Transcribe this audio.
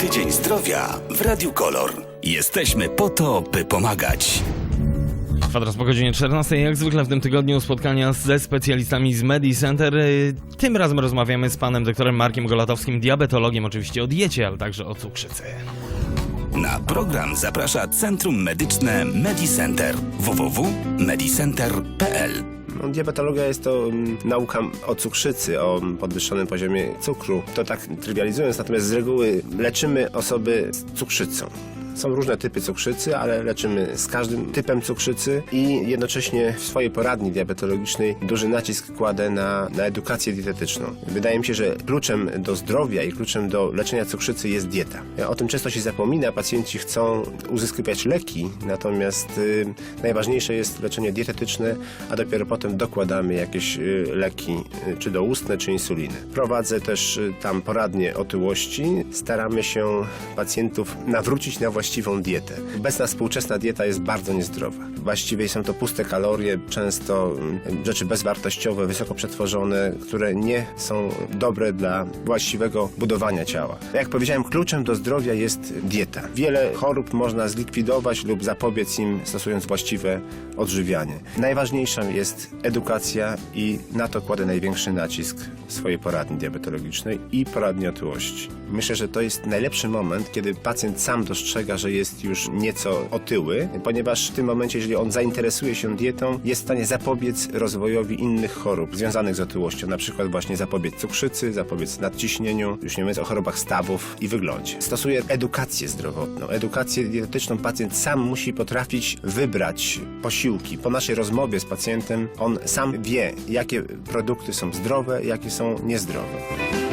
Tydzień Zdrowia w Radiu Kolor. Jesteśmy po to, by pomagać. Kwadrans po godzinie 14. Jak zwykle w tym tygodniu spotkania ze specjalistami z MediCenter. Tym razem rozmawiamy z panem doktorem Markiem Golatowskim, diabetologiem oczywiście o diecie, ale także o cukrzycy. Na program zaprasza Centrum Medyczne MediCenter www.medicenter.pl No, Diabetologia jest to mm, nauka o cukrzycy, o podwyższonym poziomie cukru. To tak trywializując, natomiast z reguły leczymy osoby z cukrzycą. Są różne typy cukrzycy, ale leczymy z każdym typem cukrzycy i jednocześnie w swojej poradni diabetologicznej duży nacisk kładę na, na edukację dietetyczną. Wydaje mi się, że kluczem do zdrowia i kluczem do leczenia cukrzycy jest dieta. O tym często się zapomina, pacjenci chcą uzyskiwać leki, natomiast y, najważniejsze jest leczenie dietetyczne, a dopiero potem dokładamy jakieś y, leki, y, czy doustne, czy insuliny. Prowadzę też y, tam poradnie otyłości. Staramy się pacjentów nawrócić na właściwą dietę. Obecna współczesna dieta jest bardzo niezdrowa. Właściwie są to puste kalorie, często y, rzeczy bezwartościowe, wysoko przetworzone, które nie są dobre dla właściwego budowania ciała. Jak powiedziałem, kluczem do zdrowia jest dieta. Wiele chorób można zlikwidować lub zapobiec im stosując właściwe odżywianie. Najważniejsza jest edukacja i na to kładę największy nacisk w swojej poradni diabetologicznej i poradni otyłości. Myślę, że to jest najlepszy moment, kiedy pacjent sam dostrzega, że jest już nieco otyły, ponieważ w tym momencie, jeżeli on zainteresuje się dietą, jest w stanie zapobiec rozwojowi innych chorób związanych z otyłością, na przykład właśnie zapobiec cukrzycy, zapobiec nadciśnieniu, już nie mówiąc o chorobach stawów i wyglądzie. Stosuje edukację zdrowotną, edukację dietetyczną. Pacjent sam musi potrafić wybrać posiłki. Po naszej rozmowie z pacjentem on sam wie, jakie produkty są zdrowe, jakie są niezdrowe.